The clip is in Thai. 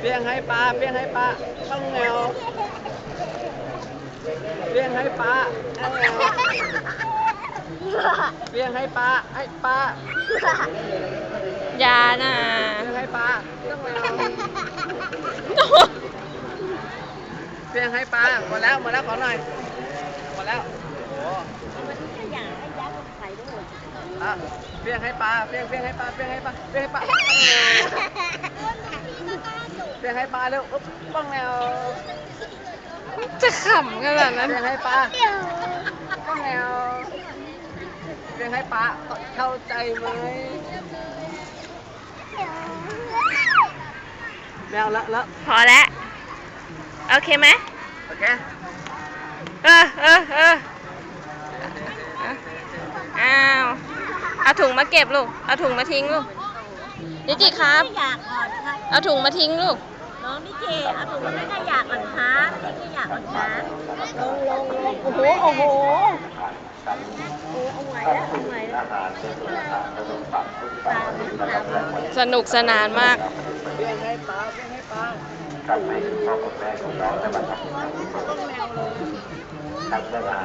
เปี้ยงให้ปลาเปี้ยงให้ปลาต้องแนวเปี้ยงให้ปลาต้องแนวเปี้ยงให้ปลาให้ปลาอยาน่ะเปี้ยงให้ปลาต้องแนวเปี้ยงให้ปลาหมดแล้วหมดแล้วขอหน่อยหมดแล้วโอ้อะเปี้ยงให้ปลาเปี้ยงเปี้ยงให้ปลาเปี้ยงให้ปลาเปี้ยงให้ปลา เปี้ยงให้ปลาเร็วอุ๊บป้องแนวจะขำขนาดนั้นเลี้ยงให้ปลาก็แมวเลี้ยงให้ปลาเข้าใจไหมแมวละละพอแล้วโอเคไหมโอเคเออเออเอออ้าวเอาถุงมาเก็บลูก เอาถุงมาทิ้งลูกดิจิครับไม่อยากอ่อนครับ เอาถุงมาทิ้งลูก น้องนี่เจเอาถุงมาไม่ได้อยากอ่อนค้าไม่ได้อยากอ่อนค้าลงลงลงโอ้โห โอ้โห โอ้เอาไหวแล้วเอาไหวแล้วตามตามสนุกสนานมากเลี้ยงให้ปลาเลี้ยงให้ปลากับให้พ่อกับแม่ของน้องได้มาทำงานที่ต้องแมวเลยทำเวลา